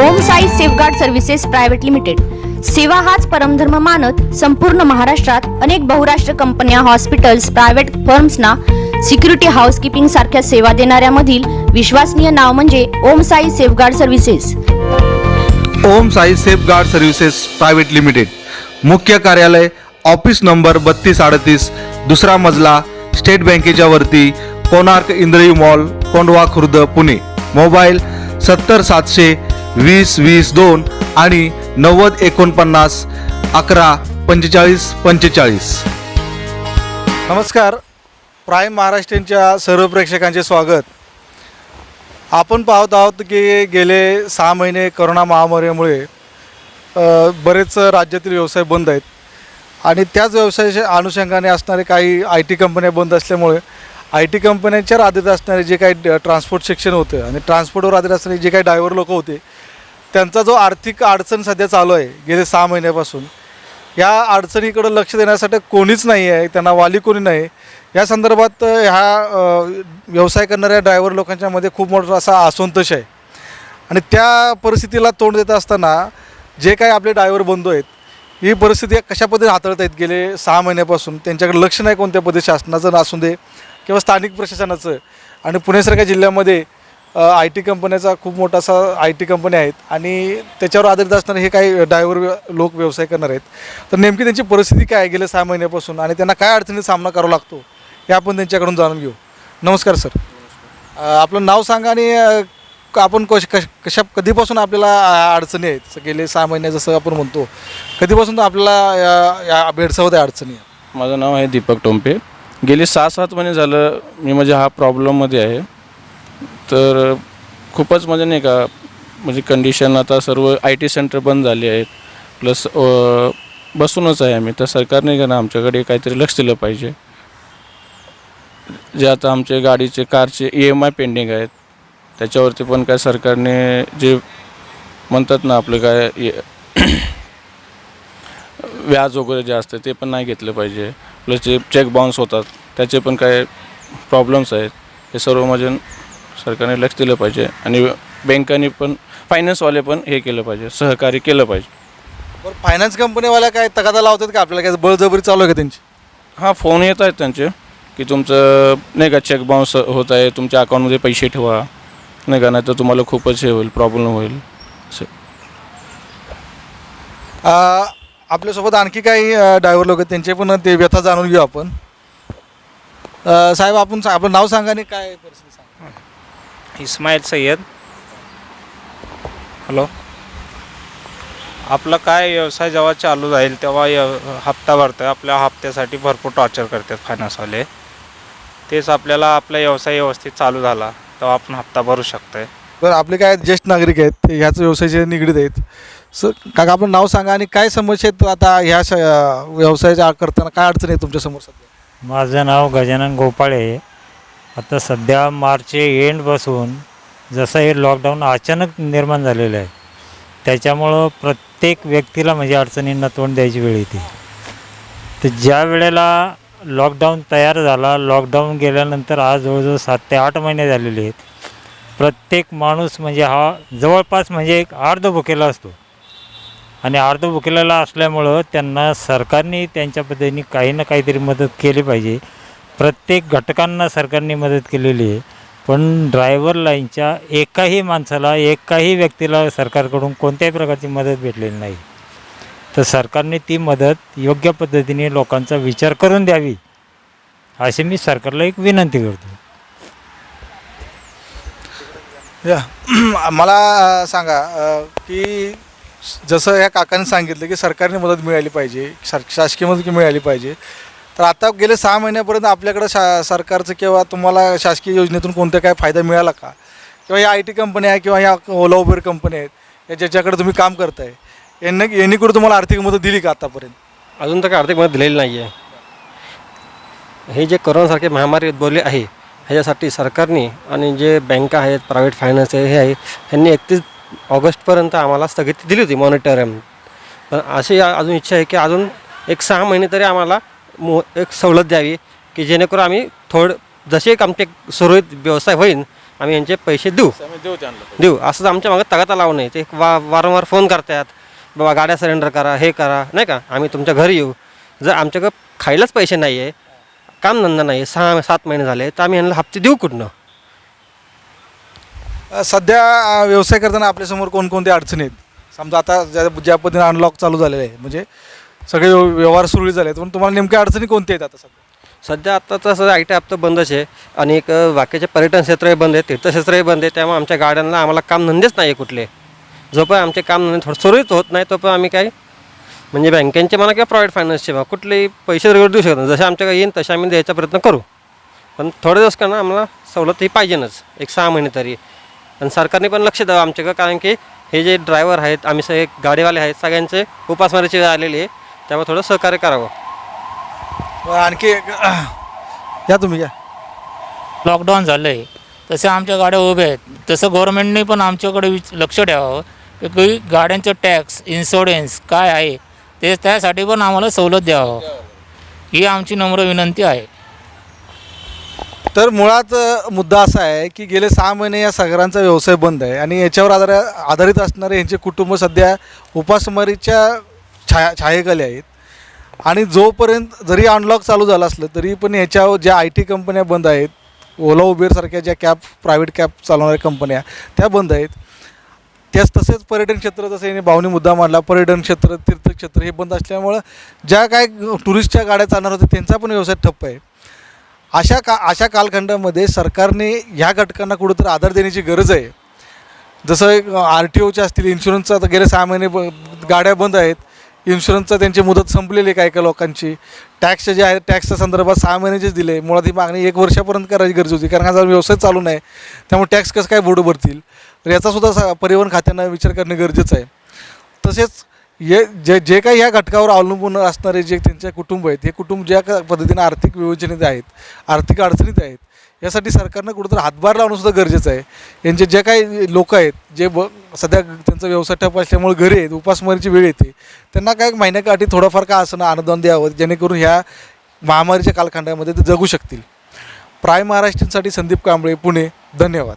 Om Sai safeguard services private limited. सेवा हाच परमधर्म मानत संपूर्ण महाराष्ट्रात अनेक बहुराष्ट्र कंपन्या हॉस्पिटल्स प्रायव्हेट फर्म्सना सिक्युरिटी हाऊसकीपिंग सारख्या सेवा देणाऱ्यामधील विश्वसनीय नाव म्हणजे Om Sai safeguard services. Om Sai safeguard services private limited. मुख्य कार्यालय ऑफिस नंबर बत्तीस अडतीस दुसरा मजला स्टेट बँकेच्या वरती कोणार्क इंद्रयू मॉल कोंडवा खुर्द पुणे. मोबाईल सत्तर सातशे वीस वीस दोन आणि नव्वद एकोणपन्नास अकरा पंचेचाळीस पंचेचाळीस. नमस्कार. प्राईम महाराष्ट्रीयनच्या सर्व प्रेक्षकांचे स्वागत. आपण पाहत आहोत की गेले सहा महिने करोना महामारीमुळे बरेच राज्यातील व्यवसाय बंद आहेत. आणि त्याच व्यवसायाच्या अनुषंगाने असणारे काही आय टी कंपन्या बंद असल्यामुळे आय टी कंपन्यांच्या आधीत असणारे जे काही ट्रान्सपोर्ट सेक्शन होतं आणि ट्रान्सपोर्टवर आधीत असणारे जे काही ड्रायव्हर लोक होते त्यांचा जो आर्थिक अडचण सध्या चालू आहे गेले सहा महिन्यापासून या अडचणीकडं लक्ष देण्यासाठी कोणीच नाही आहे त्यांना वाली कोणी नाही. या संदर्भात ह्या व्यवसाय करणाऱ्या ड्रायव्हर लोकांच्यामध्ये खूप मोठा असा असंतोष आहे. आणि त्या परिस्थितीला तोंड देत असताना जे काही आपले ड्रायव्हर बंधू आहेत ही परिस्थिती कशा पद्धतीने हाताळत आहेत गेले सहा महिन्यापासून? त्यांच्याकडे लक्ष नाही कोणत्या पद्धती शासनाचं असू दे किंवा स्थानिक प्रशासनाचं. आणि पुणेसारख्या जिल्ह्यामध्ये आय टी कंपन्याचा खूप मोठा असा आय टी कंपन्या आहेत आणि त्याच्यावर आधारित असणारे हे काही ड्रायव्हर लोक व्यवसाय करणार आहेत. तर नेमकी त्यांची परिस्थिती काय आहे गेल्या सहा महिन्यापासून आणि त्यांना काय अडचणीचा सामना करावा लागतो हे आपण त्यांच्याकडून जाणून घेऊ. नमस्कार सर. आपलं नाव सांगा आणि आपण कश कश कशा कधीपासून आपल्याला अडचणी आहेत? गेले सहा महिने जसं आपण म्हणतो कधीपासून तर आपल्याला या- या भेडसावत आहे अडचणी? माझं नाव आहे दीपक टोंपे. गेले सहा सात महिने झालं मी म्हणजे हा प्रॉब्लेममध्ये आहे. तर खूपच म्हणजे नाही का म्हणजे कंडिशन आता सर्व आय टी सेंटर बंद झाले आहेत. प्लस बसूनच आहे आम्ही. तर सरकारने का ना आमच्याकडे काहीतरी लक्ष दिलं पाहिजे. जे आता आमचे गाडीचे कारचे ई एम आय पेंडिंग आहेत. त्याच्यावरती पण काय सरकारने जे म्हणतात ना आपलं काय ए- व्याज वगैरे जे असतं ते पण नाही घेतलं पाहिजे. प्लस जे चेक बाउन्स होतात त्याचे पण काय प्रॉब्लेम्स आहेत. हे सर्व म्हणजे सरकारने लक्ष दिलं पाहिजे आणि बँकांनी पण फायनान्सवाले पण हे केलं पाहिजे सहकार्य केलं पाहिजे. बरं फायनान्स कंपनीवाल्या काय तगादा लावतात का आपल्याला? काय बळजबरी चालू आहे का त्यांची? हां फोन येत आहेत त्यांचे की तुमचं नाही का चेक बाउन्स होत आहे तुमच्या अकाउंटमध्ये पैसे ठेवा. नाही का नाही तर तुम्हाला खूपच हे होईल प्रॉब्लेम होईल. असं. आपल्यासोबत आणखी काही ड्रायव्हर लोक आहेत त्यांचे पण ते व्यथा जाणून घेऊ आपण. अ, साहेब आपण सा- आपलं नाव सांगा आणि काय परिस्थिती सांगा. इस्माईल सय्यद. हॅलो आपला काय व्यवसाय जेव्हा चालू जाईल तेव्हा य- हप्ता भरतोय. आपल्या हप्त्यासाठी भरपूर टॉर्चर करतात फायनान्सवाले तेच आपल्याला आपला व्यवसाय व्यवस्थित चालू झाला तेव्हा आपण हप्ता भरू शकतोय. बरं आपले काय ज्येष्ठ नागरिक आहेत ते ह्याच व्यवसायाचे निगडीत आहेत. सर काका आपण नाव सांगा आणि काय समस्या आहेत आता ह्या श- व्यवसायाच्या करताना? काय अडचणी आहे तुमच्यासमोर सध्या? माझं नाव गजानन गोपाळे आता सध्या मार्च एंडपासून जसं हे लॉकडाऊन अचानक निर्माण झालेलं आहे त्याच्यामुळं प्रत्येक व्यक्तीला म्हणजे अडचणींना तोंड द्यायची वेळ येते. तर ज्या वेळेला लॉकडाऊन तयार झाला लॉकडाऊन गेल्यानंतर आज जवळजवळ सात ते आठ महिने झालेले आहेत प्रत्येक माणूस म्हणजे हा जवळपास म्हणजे एक अर्ध भुकेला असतो. आणि अर्ध भुकेलेला असल्यामुळं त्यांना सरकारने त्यांच्या पद्धतीने काही ना काहीतरी मदत केली पाहिजे प्रत्येक घटकांना सरकारने मदत केलेली आहे. पण ड्रायव्हर लाईनच्या एकाही माणसाला एकाही व्यक्तीला सरकारकडून कोणत्याही प्रकारची मदत भेटलेली नाही. तर सरकारने ती मदत योग्य पद्धतीने लोकांचा विचार करून द्यावी अशी मी सरकारला एक विनंती करतो. या. मला सांगा की जसं या काकांनी सांगितलं की सरकारने मदत मिळाली पाहिजे सर शासकीय मदत मिळाली पाहिजे. तर आता गेले सहा महिन्यापर्यंत आपल्याकडं शा सरकारचं किंवा तुम्हाला शासकीय योजनेतून कोणता काय फायदा मिळाला का? किंवा या आय टी कंपन्या आहे किंवा या ओला उबेर कंपन्या आहेत या ज्याच्याकडे तुम्ही काम करताय यांनी यांनी कुठं तुम्हाला आर्थिक मदत दिली का आतापर्यंत? अजून तर काही आर्थिक मदत दिलेली नाही आहे हे जे करोनासारखे महामारी उद्भवली आहे ह्याच्यासाठी सरकारने आणि जे बँका आहेत प्रायव्हेट फायनान्स आहे हे आहे ह्यांनी एकतीस ऑगस्टपर्यंत आम्हाला स्थगिती दिली होती मॉनिटरम. पण अशी अजून इच्छा आहे की अजून एक सहा महिने तरी आम्हाला मो एक सवलत द्यावी की जेणेकरून आम्ही थोडं जसे एक आमचे सुरळीत व्यवसाय होईल आम्ही यांचे पैसे देऊ. देऊ त्यांना. देऊ. असं आमच्या मागं तगाता लावू नये. ते वा वारंवार फोन करतात बाबा गाड्या सरेंडर करा हे करा नाही का? आम्ही तुमच्या घरी येऊ. जर आमच्याकडं खायलाच पैसे नाही आहे कामधंदा नाही आहे सहा सात महिने झाले तर आम्ही यांना हप्ते देऊ कुठनं? सध्या व्यवसाय करताना आपल्यासमोर कोणकोणत्या अडचणी आहेत? समजा आता ज्या ज्या पद्धतीने अनलॉक चालू झालेलं आहे म्हणजे सगळे व्यवहार सुरळीत झाले आहेत. पण तुम्हाला नेमक्या अडचणी कोणत्या आहेत आता सध्या? सध्या आता असं आय टी हप्ता बंदच आहे. आणि एक बाकीचे पर्यटन क्षेत्रही बंद आहे तीर्थक्षेत्रही बंद आहे. त्यामुळे आमच्या गाड्यांना आम्हाला कामधंदेच नाही आहे कुठले. जोपर्यंत आमचे कामधंदे थोडं सुरळीत होत नाही तोपर्यंत आम्ही काय म्हणजे बँकेचे म्हणा किंवा प्रायव्हेट फायनान्सचे म्हणा कुठलेही पैसे रेगुलर देऊ शकत नाही. जसे आमच्याकडे येईन तसे आम्ही द्यायचा प्रयत्न करू. पण थोडे दिवस का ना आम्हाला सवलत ही पाहिजेनच एक सहा महिने तरी. आणि सरकारने पण लक्ष द्यावं आमच्याकडं कारण की हे जे ड्रायव्हर आहेत आम्ही सगळे गाडीवाले आहेत सगळ्यांचे उपासमारीची वेळ आलेली आहे. त्यामुळे थोडं सहकार्य करावं. व आणखी एक या तुम्ही या. लॉकडाऊन झालं आहे तसे आमच्या गाड्या उभ्या आहेत. तसं गव्हर्नमेंटने पण आमच्याकडे विच लक्ष द्यावं. की काही गाड्यांचं टॅक्स इन्शुरन्स काय आहे ते त्यासाठी पण आम्हाला सवलत द्यावं. ही आमची नम्र विनंती आहे. तर मुळात अ, मुद्दा असा आहे की गेले सहा महिने या सगळ्यांचा व्यवसाय बंद आहे आणि याच्यावर आधार आधारित असणारे यांचे कुटुंब सध्या उपासमारीच्या छाया छायेखाली आहेत. आणि जोपर्यंत जरी अनलॉक चालू झालं असलं तरी पण याच्यावर ज्या आय टी कंपन्या बंद आहेत ओला उबेरसारख्या ज्या कॅब प्रायव्हेट कॅब चालवणाऱ्या कंपन्या त्या बंद आहेत. त्याच तसेच पर्यटन क्षेत्र जसं याने भावनी मुद्दा मांडला पर्यटन क्षेत्र तीर्थक्षेत्र हे बंद असल्यामुळं ज्या काय टुरिस्टच्या गाड्या चालणार होत्या त्यांचा पण व्यवसाय ठप्प आहे. अशा का अशा कालखंडामध्ये सरकारने ह्या घटकांना कुठंतरी आधार देण्याची गरज आहे. जसं आर टी ओच्या असतील इन्शुरन्सचा आता गेले सहा महिने ब गाड्या बंद आहेत. इन्शुरन्सचा त्यांची मुदत संपलेली आहे काही काही लोकांची. टॅक्सचे जे आहे टॅक्सच्या संदर्भात सहा महिन्याचेच दिले मुळात ही मागणी एक वर्षापर्यंत करायची गरज होती कारण हा जर व्यवसाय चालू नाही त्यामुळे टॅक्स कसं काय बोर्ड भरतील? तर याचासुद्धा सा परिवहन खात्यानं विचार करणे गरजेचं आहे. तसेच हे जे जे काही या घटकावर अवलंबून असणारे जे त्यांचे कुटुंब आहेत हे कुटुंब ज्या क- पद्धतीने आर्थिक विवेचनेत आहेत आर्थिक अडचणीत आहेत यासाठी सरकारनं कुठंतरी हातभार लावणं सुद्धा गरजेचं आहे. यांचे जे काही लोक आहेत जे ब सध्या त्यांचा व्यवसाय ठप असल्यामुळे घरी आहेत उपासमारीची वेळ येते त्यांना काय महिन्याकाठी थोडंफार का असणं अनुदान द्यावं जेणेकरून ह्या महामारीच्या कालखंडामध्ये ते जगू शकतील. प्राय महाराष्ट्रांसाठी संदीप कांबळे पुणे धन्यवाद.